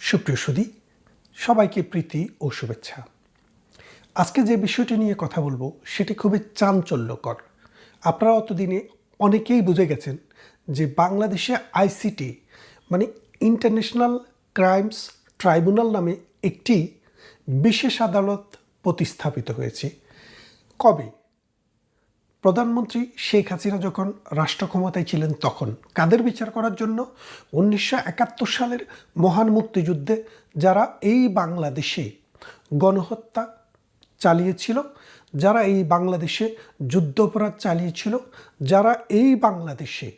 সুপ্রিয় সুদী সবাইকে প্রীতি ও শুভেচ্ছা। আজকে যে বিষয়টি নিয়ে কথা বলব, সেটি খুবই চাঞ্চল্যকর। আপনারা অতদিনে অনেকেই বুঝে গেছেন যে বাংলাদেশে আইসিটি মানে ইন্টারন্যাশনাল ক্রাইমস ট্রাইব্যুনাল নামে একটি বিশেষ আদালত প্রতিস্থাপিত হয়েছে। কবে? প্রধানমন্ত্রী শেখ হাসিনা যখন রাষ্ট্র ক্ষমতায় ছিলেন তখন, কাদের বিচার করার জন্য? উনিশশো একাত্তর সালের মহান মুক্তিযুদ্ধে যারা এই বাংলাদেশে গণহত্যা চালিয়েছিল, যারা এই বাংলাদেশে যুদ্ধাপরাধ চালিয়েছিল, যারা এই বাংলাদেশে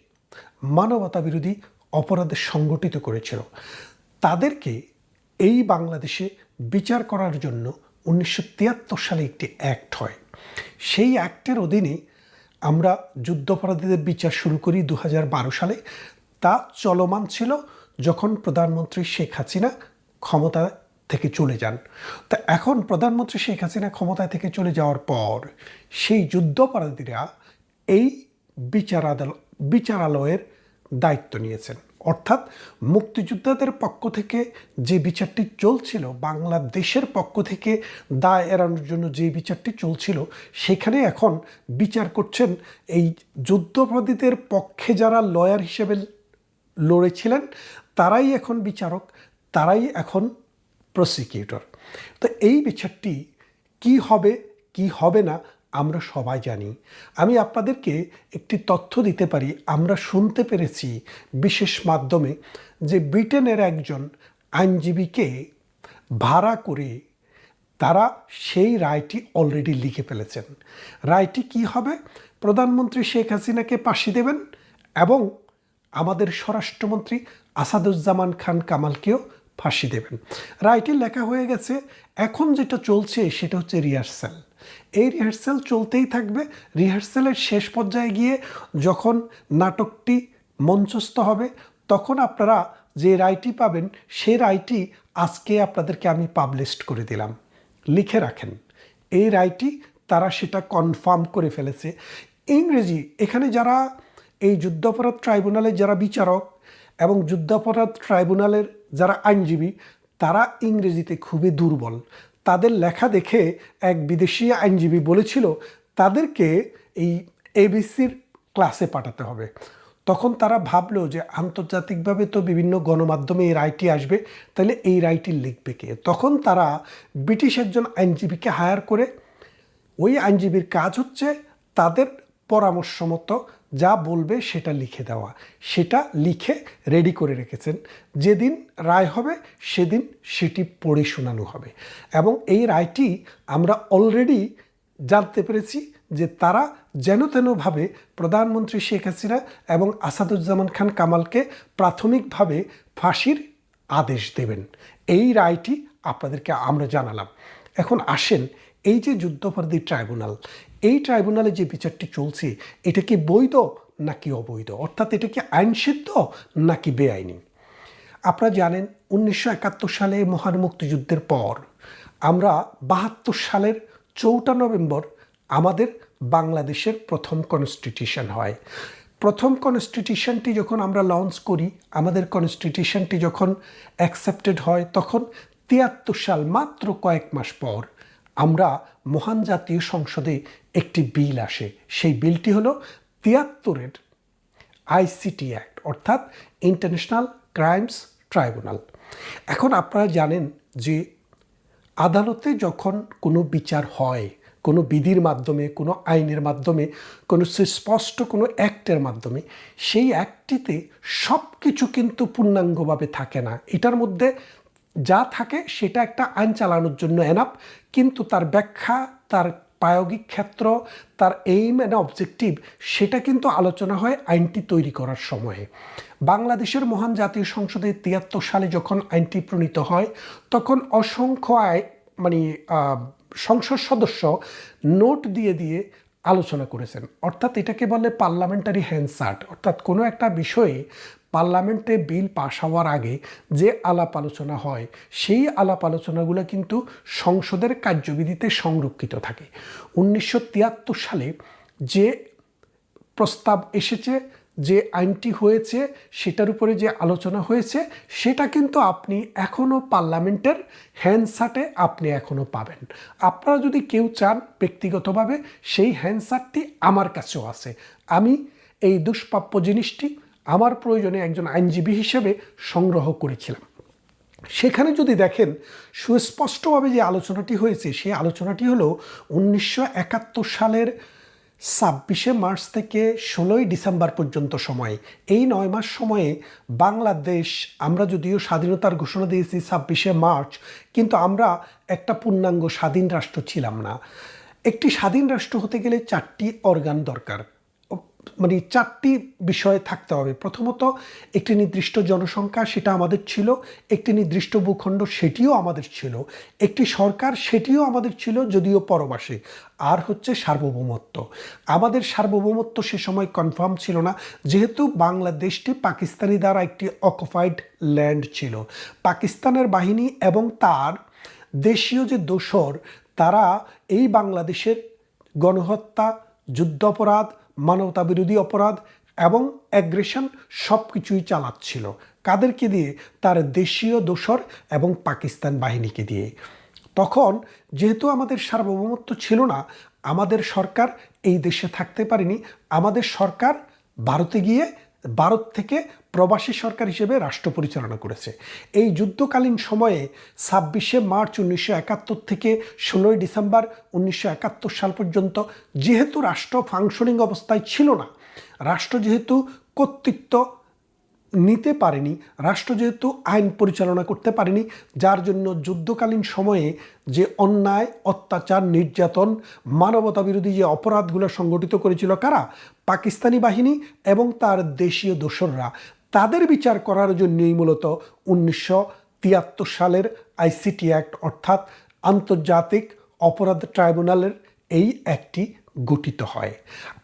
মানবতা বিরোধী অপরাধ সংগঠিত করেছিল, তাদেরকে এই বাংলাদেশে বিচার করার জন্য উনিশশো তিয়াত্তর সালে একটি অ্যাক্ট হয়। সেই অ্যাক্টের অধীনে আমরা যুদ্ধাপরাধীদের বিচার শুরু করি দু হাজার বারো সালে। তা চলমান ছিল যখন প্রধানমন্ত্রী শেখ হাসিনা ক্ষমতা থেকে চলে যান। তা এখন প্রধানমন্ত্রী শেখ হাসিনা ক্ষমতা থেকে চলে যাওয়ার পর সেই যুদ্ধাপরাধীরা এই বিচার আদালত বিচারালয়ের দায়িত্ব নিয়েছেন। অর্থাৎ মুক্তিযোদ্ধাদের পক্ষ থেকে যে বিচারটি চলছিল, বাংলাদেশের পক্ষ থেকে দায় এড়ানোর জন্য যে বিচারটি চলছিল, সেখানে এখন বিচার করছেন এই যুদ্ধাপরাধীদের পক্ষে যারা লয়ার হিসেবে লড়েছিলেন, তারাই এখন বিচারক, তারাই এখন প্রসিকিউটর তো এই বিচারটি কি হবে কি হবে না আমরা সবাই জানি। আমি আপনাদেরকে একটি তথ্য দিতে পারি, আমরা শুনতে পেরেছি বিশেষ মাধ্যমে যে ব্রিটেনের একজন আইনজীবীকে ভাড়া করে তারা সেই রায়টি অলরেডি লিখে ফেলেছেন। রায়টি কি হবে? প্রধানমন্ত্রী শেখ হাসিনাকে ফাঁসি দেবেন এবং আমাদের স্বরাষ্ট্রমন্ত্রী আসাদুজ্জামান খান কামালকেও ফাঁসি দেবেন। রায়টি লেখা হয়ে গেছে, এখন যেটা চলছে সেটা হচ্ছে রিহার্সাল এই রিহার্সাল চলতেই থাকবে। রিহার্সেলের শেষ পর্যায়ে গিয়ে যখন নাটকটি মঞ্চস্থ হবে, তখন আপনারা যে রায়টি পাবেন সেই রায়টি আজকে আপনাদেরকে আমি পাবলিশড করে দিলাম। লিখে রাখেন। এই রায়টি তারা সেটা কনফার্ম করে ফেলেছে। ইংরেজি, এখানে যারা এই যুদ্ধাপরাধ ট্রাইব্যুনালের যারা বিচারক এবং যুদ্ধাপরাধ ট্রাইব্যুনালের যারা আইনজীবী, তারা ইংরেজিতে খুবই দুর্বল। তাদের লেখা দেখে এক বিদেশি আইনজীবী বলেছিল, তাদেরকে এই এবিসির ক্লাসে পাঠাতে হবে। তখন তারা ভাবলো যে আন্তর্জাতিকভাবে তো বিভিন্ন গণমাধ্যমে এই রায়টি আসবে, তাহলে এই রায়টি লিখবে কে? তখন তারা ব্রিটিশ একজন আইনজীবীকে হায়ার করে, ওই আইনজীবীর কাজ হচ্ছে তাদের পরামর্শ মতো যা বলবে সেটা লিখে দেওয়া। সেটা লিখে রেডি করে রেখেছেন। যেদিন রায় হবে, সেদিন সেটি পড়ে শোনানো হবে। এবং এই রায়টি আমরা অলরেডি জানতে পেরেছি যে তারা যেন তেনভাবে প্রধানমন্ত্রী শেখ হাসিনা এবং আসাদুজ্জামান খান কামালকে প্রাথমিকভাবে ফাঁসির আদেশ দেবেন। এই রায়টি আপনাদেরকে আমরা জানালাম। এখন আসেন এই যে যুদ্ধাপরাধী ট্রাইব্যুনাল এই ট্রাইব্যুনালে যে বিচারটি চলছে, এটা কি বৈধ নাকি অবৈধ? অর্থাৎ এটা কি আইনসিদ্ধ নাকি বেআইনি? আপনারা জানেন, উনিশশো একাত্তর সালে মহান মুক্তিযুদ্ধের পর আমরা বাহাত্তর সালের চৌঠা নভেম্বর আমাদের বাংলাদেশের প্রথম কনস্টিটিউশন হয়। প্রথম কনস্টিটিউশনটি যখন আমরা লঞ্চ করি, আমাদের কনস্টিটিউশনটি যখন অ্যাকসেপ্টেড হয়, তখন তিয়াত্তর সাল মাত্র কয়েক মাস পর আমরা মহান জাতীয় সংসদে একটি বিল আসে। সেই বিলটি হলো তিয়াত্তরের আইসিটি অ্যাক্ট, অর্থাৎ ইন্টারন্যাশনাল ক্রাইমস ট্রাইব্যুনাল। এখন আপনারা জানেন যে আদালতে যখন কোনো বিচার হয়, কোনো বিধির মাধ্যমে, কোনো আইনের মাধ্যমে, কোনো সুস্পষ্ট কোনো অ্যাক্টের মাধ্যমে, সেই অ্যাক্টটিতে সব কিছু কিন্তু পূর্ণাঙ্গভাবে থাকে না। এটার মধ্যে যা থাকে সেটা একটা আইন চালানোর জন্য এনাপ কিন্তু তার ব্যাখ্যা, তার প্রায়োগিক ক্ষেত্র, তার এইম অ্যান্ড অবজেক্টিভ সেটা কিন্তু আলোচনা হয় আইনটি তৈরি করার সময়ে। বাংলাদেশের মহান জাতীয় সংসদে তিয়াত্তর সালে যখন আইনটি প্রণীত হয়, তখন অসংখ্য আয় মানে সংসদ সদস্য নোট দিয়ে দিয়ে আলোচনা করেছেন। অর্থাৎ এটাকে বলে পার্লামেন্টারি হ্যান্ডসার্ট। অর্থাৎ কোনো একটা বিষয়ে পার্লামেন্টে বিল পাশ হওয়ার আগে যে আলাপ আলোচনা হয়, সেই আলাপ আলোচনাগুলো কিন্তু সংসদের কার্যবিধিতে সংরক্ষিত থাকে। উনিশশো তিয়াত্তর সালে যে প্রস্তাব এসেছে যে আইনটি হয়েছে, সেটার উপরে যে আলোচনা হয়েছে, সেটা কিন্তু আপনি এখনও পার্লামেন্টের হ্যান্ডসাটে আপনি এখনও পাবেন। আপনারা যদি কেউ চান ব্যক্তিগতভাবে, সেই হ্যান্ডসাটটি আমার কাছেও আছে। আমি এই দুষ্প্রাপ্য জিনিসটি আমার প্রয়োজনে একজন আইনজীবী হিসেবে সংগ্রহ করেছিলাম। সেখানে যদি দেখেন, সুস্পষ্টভাবে যে আলোচনাটি হয়েছে, সেই আলোচনাটি হলো উনিশশো একাত্তর সালের ছাব্বিশে মার্চ থেকে ষোলোই ডিসেম্বর পর্যন্ত সময়। এই নয় মাস সময়ে বাংলাদেশ, আমরা যদিও স্বাধীনতার ঘোষণা দিয়েছি ছাব্বিশে মার্চ, কিন্তু আমরা একটা পূর্ণাঙ্গ স্বাধীন রাষ্ট্র ছিলাম না। একটি স্বাধীন রাষ্ট্র হতে গেলে চারটি অর্গান দরকার। মানে চারটি বিষয় থাকতে হবে। প্রথমত, একটি নির্দিষ্ট জনসংখ্যা সেটা আমাদের ছিল, একটি নির্দিষ্ট ভূখণ্ড সেটিও আমাদের ছিল, একটি সরকার সেটিও আমাদের ছিল, যদিও পরবাসী আর হচ্ছে সার্বভৌমত্ব। আমাদের সার্বভৌমত্ব সে সময় কনফার্ম ছিল না, যেহেতু বাংলাদেশটি পাকিস্তানি দ্বারা একটি অকুপাইড ল্যান্ড ছিল। পাকিস্তানের বাহিনী এবং তার দেশীয় যে দোসর, তারা এই বাংলাদেশের গণহত্যা, যুদ্ধাপরাধ মানবতা বিরোধী অপরাধ এবং অ্যাগ্রেশন সব কিছুই চালাচ্ছিল। কাদেরকে দিয়ে? তার দেশীয় দোসর এবং পাকিস্তান বাহিনীকে দিয়ে। তখন যেহেতু আমাদের সার্বভৌমত্ব ছিল না, আমাদের সরকার এই দেশে থাকতে পারেনি। আমাদের সরকার ভারতে গিয়ে ভারত থেকে প্রবাসী সরকার হিসেবে রাষ্ট্র পরিচালনা করেছে। এই যুদ্ধকালীন সময়ে ছাব্বিশে মার্চ উনিশশো একাত্তর থেকে ষোলোই ডিসেম্বর উনিশশো একাত্তর সাল পর্যন্ত যেহেতু রাষ্ট্র ফাংশনিং অবস্থায় ছিল না, রাষ্ট্র যেহেতু কর্তৃত্ব নিতে পারেনি। রাষ্ট্র যেহেতু আইন পরিচালনা করতে পারেনি, যার জন্য যুদ্ধকালীন সময়ে যে অন্যায়, অত্যাচার, নির্যাতন মানবতা বিরোধী যে অপরাধগুলো সংগঠিত করেছিল কারা? পাকিস্তানি বাহিনী এবং তার দেশীয় দোসররা। তাদের বিচার করার জন্যই মূলত উনিশশো তিয়াত্তর সালের আইসিটি অ্যাক্ট অর্থাৎ আন্তর্জাতিক অপরাধ ট্রাইব্যুনালের এই একটি গঠিত হয়।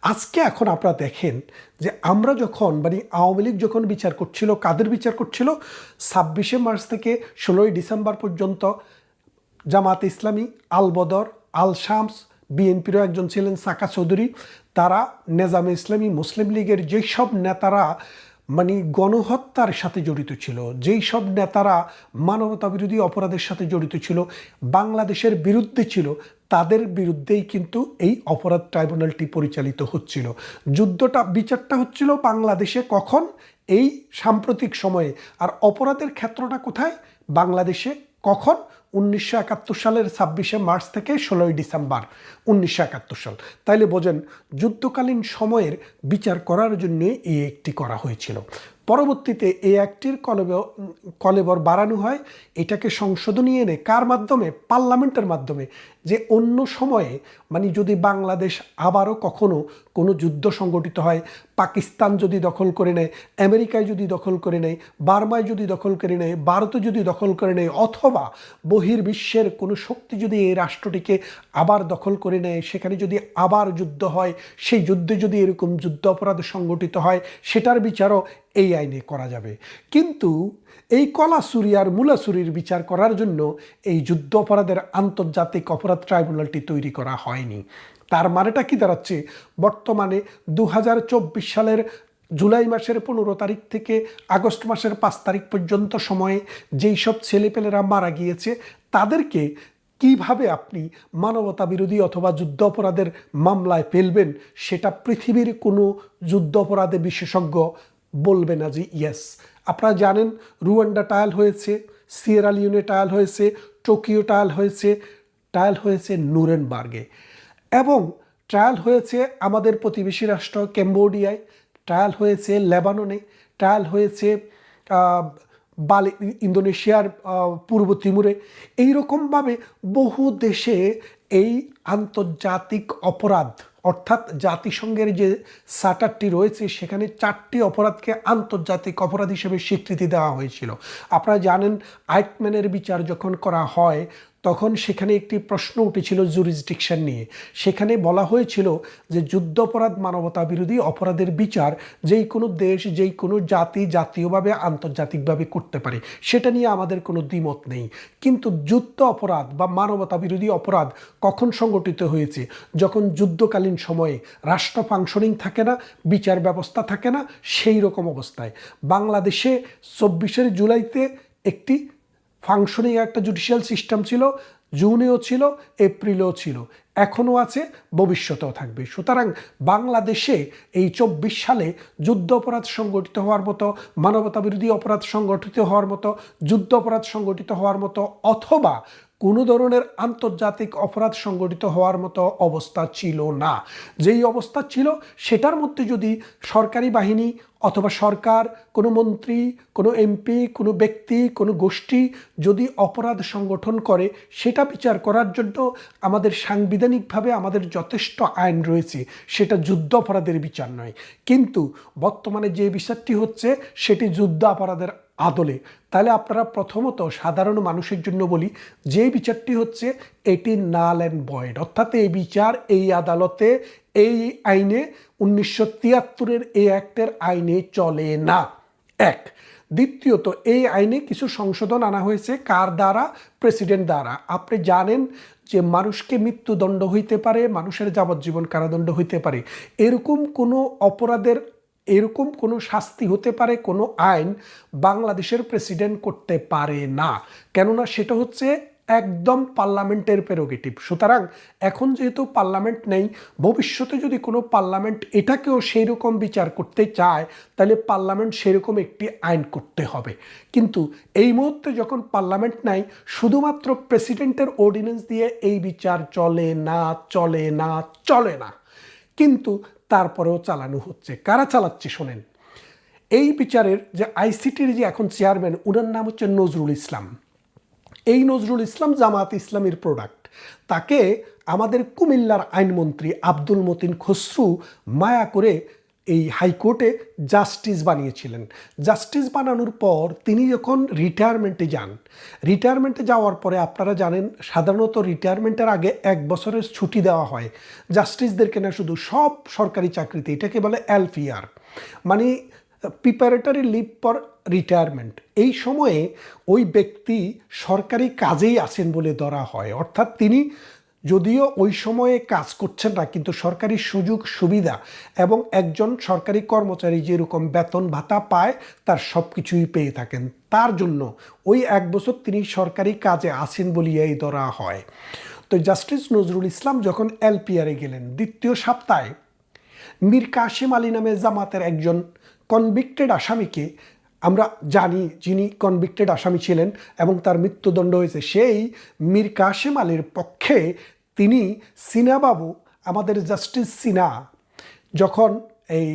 আজকে এখন আপনারা দেখেন যে আমরা যখন মানে আওয়ামী লীগ যখন বিচার করছিল, কাদের বিচার করছিল? ছাব্বিশে মার্চ থেকে ষোলোই ডিসেম্বর পর্যন্ত জামাত ইসলামী, আল বদর, আল শামস, বিএনপিরও একজন ছিলেন সাকা চৌধুরী। তারা নেজামে ইসলামী মুসলিম লীগের যেই সব নেতারা মানে গণহত্যার সাথে জড়িত ছিল, যেই সব নেতারা মানবতা বিরোধী অপরাধের সাথে জড়িত ছিল, বাংলাদেশের বিরুদ্ধে ছিল তাদের বিরুদ্ধেই কিন্তু এই অপরাধ ট্রাইব্যুনালটি পরিচালিত হচ্ছিল। যুদ্ধটা, বিচারটা হচ্ছিল বাংলাদেশে কখন? এই সাম্প্রতিক সময়ে। আর অপরাধের ক্ষেত্রটা কোথায়? বাংলাদেশে কখন? উনিশশো একাত্তর সালের ছাব্বিশে মার্চ থেকে ষোলোই ডিসেম্বর, উনিশশো একাত্তর সাল। তাইলে বোঝেন, যুদ্ধকালীন সময়ের বিচার করার জন্য এই একটি করা হয়েছিল। পরবর্তীতে এই একটির কলেব, কলেবর বাড়ানো হয়, এটাকে সংশোধনী এনে কার মাধ্যমে? পার্লামেন্টের মাধ্যমে। যে অন্য সময়ে মানে যদি বাংলাদেশ আবারও কখনো কোনো যুদ্ধ সংগঠিত হয় পাকিস্তান যদি দখল করে নেয়, আমেরিকায় যদি দখল করে নেয়, বার্মায় যদি দখল করে নেয়, ভারতে যদি দখল করে নেয়, অথবা বহির্বিশ্বের কোনো শক্তি যদি এই রাষ্ট্রটিকে আবার দখল করে নেয়, সেখানে যদি আবার যুদ্ধ হয়, সেই যুদ্ধে যদি এরকম যুদ্ধ অপরাধ সংগঠিত হয়, সেটার বিচারও এই আইনে করা যাবে। কিন্তু এই কলাসুরি আর মূলাসুরির বিচার করার জন্য এই যুদ্ধ অপরাধের আন্তর্জাতিক অপরাধ ট্রাইব্যুনালটি তৈরি করা হয়নি। তার মানেটা কি দাঁড়াচ্ছে? বর্তমানে দু হাজার চব্বিশ সালের জুলাই মাসের পনেরো তারিখ থেকে আগস্ট মাসের পাঁচ তারিখ পর্যন্ত সময়ে যেই সব ছেলেপেলেরা মারা গিয়েছে, তাদেরকে কীভাবে আপনি মানবতা বিরোধী অথবা যুদ্ধ অপরাধের মামলায় ফেলবেন সেটা পৃথিবীর কোনো যুদ্ধ অপরাধে বিশেষজ্ঞ বলবে না যে ইয়েস আপনারা জানেন রুয়ান্ডা টায়াল হয়েছে, সিয়েরা লিওনে টায়াল হয়েছে, টোকিও টায়াল হয়েছে টায়াল হয়েছে নুরেনবার্গে। এবং ট্রায়াল হয়েছে আমাদের প্রতিবেশী রাষ্ট্র ক্যাম্বোডিয়ায় ট্রায়াল হয়েছে লেবাননে, ট্রায়াল হয়েছে বালি, ইন্দোনেশিয়ার পূর্ব তিমুরে। এইরকমভাবে বহু দেশে এই আন্তর্জাতিক অপরাধ, অর্থাৎ জাতিসংঘের যে সাটারটি রয়েছে, সেখানে চারটি অপরাধকে আন্তর্জাতিক অপরাধ হিসেবে স্বীকৃতি দেওয়া হয়েছিল। আপনারা জানেন আইটম্যানের বিচার যখন করা হয় তখন সেখানে একটি প্রশ্ন উঠেছিল জুরিসডিকশন নিয়ে। সেখানে বলা হয়েছিল যে যুদ্ধাপরাধ মানবতা বিরোধী অপরাধের বিচার যেই কোনো দেশ, যেই কোনো জাতি জাতীয়ভাবে, আন্তর্জাতিকভাবে করতে পারে। সেটা নিয়ে আমাদের কোনো দ্বিমত নেই। কিন্তু যুদ্ধ অপরাধ বা মানবতা বিরোধী অপরাধ কখন সংগঠিত হয়েছে? যখন যুদ্ধকালীন সময়ে রাষ্ট্র ফাংশনিং থাকে না, বিচার ব্যবস্থা থাকে না, সেই রকম অবস্থায়। বাংলাদেশে চব্বিশের জুলাইতে একটি ফাংশনিং একটা জুডিশিয়াল সিস্টেম ছিল, জুনেও ছিল, এপ্রিলেও ছিল, এখনও আছে, ভবিষ্যতেও থাকবে। সুতরাং বাংলাদেশে এই চব্বিশ সালে যুদ্ধ অপরাধ সংগঠিত হওয়ার মতো, মানবতাবিরোধী অপরাধ সংগঠিত হওয়ার মতো, যুদ্ধ অপরাধ সংগঠিত হওয়ার মতো, অথবা কোনো ধরনের আন্তর্জাতিক অপরাধ সংগঠিত হওয়ার মতো অবস্থা ছিল না। যেই অবস্থা ছিল, সেটার মধ্যে যদি সরকারি বাহিনী অথবা সরকার, কোনো মন্ত্রী, কোনো এমপি, কোনো ব্যক্তি, কোনো গোষ্ঠী যদি অপরাধ সংগঠন করে, সেটা বিচার করার জন্য আমাদের সাংবিধানিকভাবে আমাদের যথেষ্ট আইন রয়েছে। সেটা যুদ্ধ অপরাধের বিচার নয়। কিন্তু বর্তমানে যে বিচারটি হচ্ছে, সেটি যুদ্ধ অপরাধের আদলে। তাহলে আপনারা প্রথমত সাধারণ মানুষের জন্য বলি, যে বিচারটি হচ্ছে এটি নাল অ্যান্ড বয়েড। অর্থাৎ এই বিচার এই আদালতে এই আইনে উনিশশো তিয়াত্তরের এই অ্যাক্টের আইনে চলে না। এক। দ্বিতীয়ত, এই আইনে কিছু সংশোধন আনা হয়েছে কার দ্বারা? প্রেসিডেন্ট দ্বারা। আপনি জানেন যে মানুষকে মৃত্যুদণ্ড হইতে পারে, মানুষের যাবজ্জীবন কারাদণ্ড হইতে পারে। এরকম কোনো অপরাধের এরকম কোনো শাস্তি হতে পারে, কোনো আইন বাংলাদেশের প্রেসিডেন্ট করতে পারে না। কেননা সেটা হচ্ছে একদম পার্লামেন্টের প্রেরোগেটিভ। সুতরাং এখন যেহেতু পার্লামেন্ট নেই, ভবিষ্যতে যদি কোনো পার্লামেন্ট এটাকেও সেই রকম বিচার করতে চায়, তাহলে পার্লামেন্ট সেরকম একটি আইন করতে হবে। কিন্তু এই মুহূর্তে যখন পার্লামেন্ট নাই, শুধুমাত্র প্রেসিডেন্টের অর্ডিন্যান্স দিয়ে এই বিচার চলে না চলে না চলে না। কিন্তু তারপরেও চালানো হচ্ছে। কারা চালাচ্ছে শোনেন? এই বিচারের যে আইসিটির যে এখন চেয়ারম্যান, উনার নাম হচ্ছে নজরুল ইসলাম। এই নজরুল ইসলাম জামাত ইসলামের প্রোডাক্ট তাকে আমাদের কুমিল্লার আইনমন্ত্রী আব্দুল মতিন খসরু মায়া করে এই হাইকোর্টে জাস্টিস বানিয়েছিলেন। জাস্টিস বানানোর পর তিনি যখন রিটায়ারমেন্টে যান রিটায়ারমেন্টে যাওয়ার পরে আপনারা জানেন, সাধারণত রিটায়ারমেন্টের আগে এক বছরের ছুটি দেওয়া হয়। জাস্টিসদেরকে না শুধু সব সরকারি চাকরিতে, এটাকে বলে এলপিআর মানে প্রিপারেটরি লিভ ফর রিটায়ারমেন্ট এই সময়ে ওই ব্যক্তি সরকারি কাজেই আছেন বলে ধরা হয়। অর্থাৎ তিনি যদিও ওই সময়ে কাজ করছেন না, কিন্তু সরকারি সুযোগ, সুবিধা এবং একজন সরকারি কর্মচারী যেরকম বেতন ভাতা পায়, তার সব কিছুই পেয়ে থাকেন। তার জন্য ওই এক বছর তিনি সরকারি কাজে আছেন বলিয়াই ধরা হয়। তো জাস্টিস নজরুল ইসলাম যখন এলপিআরে গেলেন, দ্বিতীয় সপ্তাহে মীর কাশিম আলী নামে জামাতের একজন কনভিক্টেড আসামিকে আমরা জানি যিনি কনভিক্টেড আসামি ছিলেন এবং তার মৃত্যুদণ্ড হয়েছে, সেই মীর কাশেম আলীর পক্ষে তিনি সিনাবাবু, আমাদের জাস্টিস সিনা, যখন এই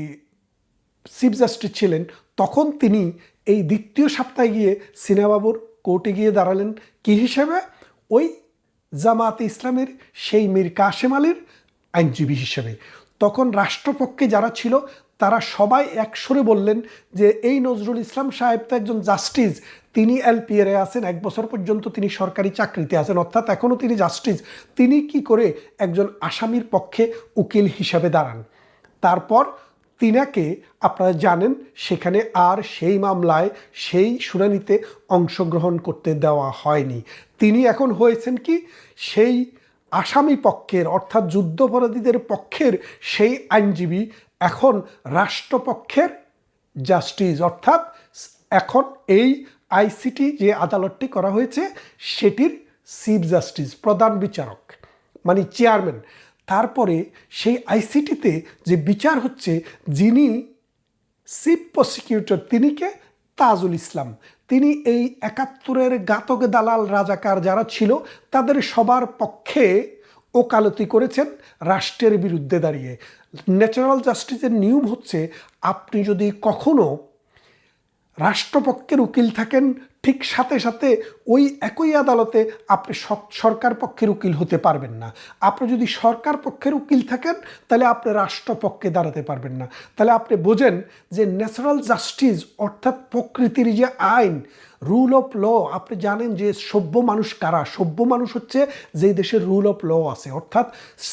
চিফ জাস্টিস ছিলেন, তখন তিনি এই দ্বিতীয় সপ্তাহে গিয়ে সিনাবাবুর কোর্টে গিয়ে দাঁড়ালেন। কি হিসেবে? ওই জামাত ইসলামের সেই মীর কাশেম আলীর আইনজীবী হিসেবে। তখন রাষ্ট্রপক্ষে যারা ছিল সবাই একসরে বললেন যে এই নজরুল ইসলাম সাহেব তো একজন জাস্টিস তিনি এলপিআরে আছেন, এক বছর পর্যন্ত তিনি সরকারি চাকরিতে আছেন, অর্থাৎ এখনও তিনি জাস্টিস তিনি কি করে একজন আসামির পক্ষে উকিল হিসাবে দাঁড়ান? তারপর তিনাকে আপনারা জানেন, সেখানে আর সেই মামলায়, সেই শুনানিতে অংশগ্রহণ করতে দেওয়া হয়নি। তিনি এখন হয়েছেন কি? সেই আসামি পক্ষের, অর্থাৎ যুদ্ধপরাধীদের পক্ষের সেই আইনজীবী এখন রাষ্ট্রপক্ষের জাস্টিস, অর্থাৎ এখন এই আইসিটি যে আদালতটি করা হয়েছে, সেটির চিফ জাস্টিস, প্রধান বিচারক মানে চেয়ারম্যান। তারপরে সেই আইসিটিতে যে বিচার হচ্ছে, যিনি চিফ প্রসিকিউটর, তিনি কে? তাজুল ইসলাম। তিনি এই একাত্তরের গাতক দালাল রাজাকার যারা ছিল, তাদের সবার পক্ষে ওকালতি করেছেন রাষ্ট্রের বিরুদ্ধে দাঁড়িয়ে। ন্যাচারাল জাস্টিসের নিয়ম হচ্ছে, আপনি যদি কখনো রাষ্ট্রপক্ষের উকিল থাকেন, ঠিক সাথে সাথে ওই একই আদালতে আপনি সরকার পক্ষের উকিল হতে পারবেন না। আপনি যদি সরকার পক্ষের উকিল থাকেন, তাহলে আপনি রাষ্ট্রপক্ষে দাঁড়াতে পারবেন না। তাহলে আপনি বোঝেন যে ন্যাচারাল জাস্টিস অর্থাৎ প্রকৃতির যে আইন রুল অফ ল আপনি জানেন যে সভ্য মানুষ কারা? সভ্য মানুষ হচ্ছে যে দেশের রুল অফ ল আছে। অর্থাৎ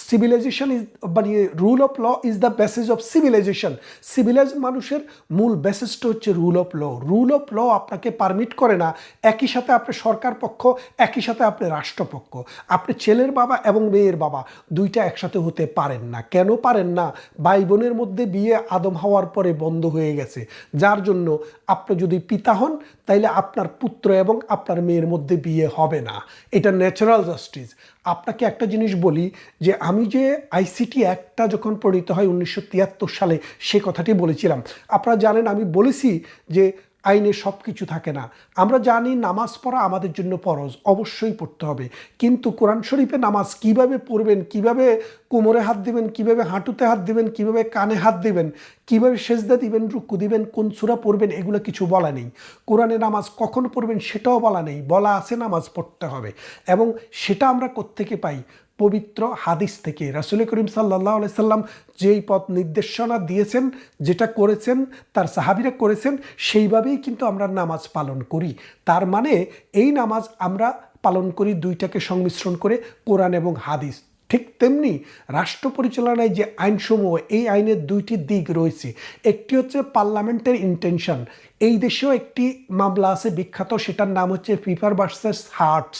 সিভিলাইজেশন ইজ মানে rule of law is the basis of civilization civilize মানুষের মূল বেসিসটা হচ্ছে rule of law rule of law আপনাকে পারমিট করে না, একই সাথে আপনি সরকার পক্ষ, একই সাথে আপনি রাষ্ট্রপক্ষ আপনি ছেলের বাবা এবং মেয়ের বাবা, দুইটা একসাথে হতে পারেন না। কেন পারেন না? ভাই বোনের মধ্যে বিয়ে আদম হওয়ার পরে বন্ধ হয়ে গেছে। যার জন্য আপনি যদি পিতা হন, তাইলে আপনার পুত্র এবং আপনার মেয়ের মধ্যে বিয়ে হবে না। এটা ন্যাচারাল জাস্টিস আপনাকে একটা জিনিস বলি যে, আমি যে আইসিটি অ্যাক্টটা যখন প্রণীত হয় উনিশশো তিয়াত্তর সালে, সে কথাটি বলেছিলাম। আপনারা জানেন, আমি বলেছি যে আইনে সব কিছু থাকে না। আমরা জানি নামাজ পড়া আমাদের জন্য ফরজ, অবশ্যই পড়তে হবে। কিন্তু কোরআন শরীফে নামাজ কীভাবে পড়বেন, কীভাবে কোমরে হাত দিবেন, কীভাবে হাঁটুতে হাত দিবেন, কীভাবে কানে হাত দিবেন, কীভাবে সেজদা দিবেন, রুকু দিবেন, কোন সুরা পড়বেন, এগুলো কিছু বলা নেই। কোরআনে নামাজ কখন পড়বেন সেটাও বলা নেই। বলা আছে নামাজ পড়তে হবে। এবং সেটা আমরা কোত্থেকে পাই? পবিত্র হাদিস থেকে। রাসুল করিম সাল্লাহ সাল্লাম যেই পথ নির্দেশনা দিয়েছেন, যেটা করেছেন, তার সাহাবিরা করেছেন, সেইভাবেই কিন্তু আমরা নামাজ পালন করি। তার মানে এই নামাজ আমরা পালন করি দুইটাকে সংমিশ্রণ করে কোরআন এবং হাদিস। ঠিক তেমনি রাষ্ট্র পরিচালনায় যে আইনসমূহ, এই আইনের দুইটি দিক রয়েছে। একটি হচ্ছে পার্লামেন্টের ইন্টেনশন। এই দেশেও একটি মামলা আছে বিখ্যাত, সেটার নাম হচ্ছে ফিফার ভার্সেস হার্টস।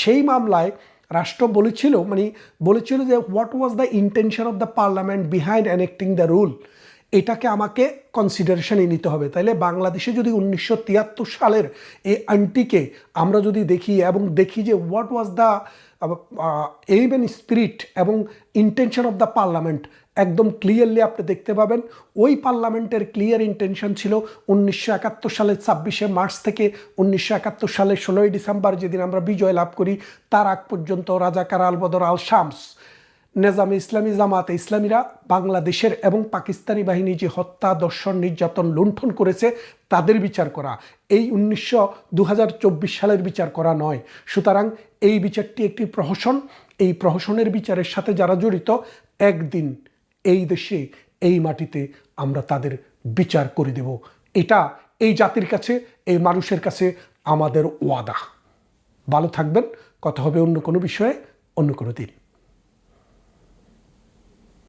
সেই মামলায় রাষ্ট্র বলেছিল মানে বলেছিল যে what was the intention of the parliament behind enacting the rule এটাকে আমাকে কনসিডারেশানে নিতে হবে। তাইলে বাংলাদেশে যদি উনিশশো তিয়াত্তর সালের এই আন্টিকে আমরা যদি দেখি এবং দেখি যে what was the aim and spirit এবং ইন্টেনশন অফ দ্য পার্লামেন্ট একদম ক্লিয়ারলি আপনি দেখতে পাবেন। ওই পার্লামেন্টের ক্লিয়ার ইন্টেনশন ছিল উনিশশো একাত্তর সালের ছাব্বিশে মার্চ থেকে উনিশশো একাত্তর সালের ষোলোই ডিসেম্বর যেদিন আমরা বিজয় লাভ করি, তার আগ পর্যন্ত রাজাকার আল বদর আল শামস, নেজামে ইসলামী জামাতে ইসলামীরা বাংলাদেশের এবং পাকিস্তানি বাহিনী যে হত্যা, দর্শন, নির্যাতন, লুণ্ঠন করেছে, তাদের বিচার করা। এই উনিশশো দু সালের বিচার করা নয়। সুতরাং এই বিচারটি একটি প্রহসন। এই প্রহসনের বিচারের সাথে যারা জড়িত, একদিন এই দেশে, এই মাটিতে আমরা তাদের বিচার করে দেব। এটা এই জাতির কাছে, এই মানুষের কাছে আমাদের ওয়াদা। ভালো থাকবেন। কথা হবে অন্য কোনো বিষয়ে, অন্য কোনো দিন।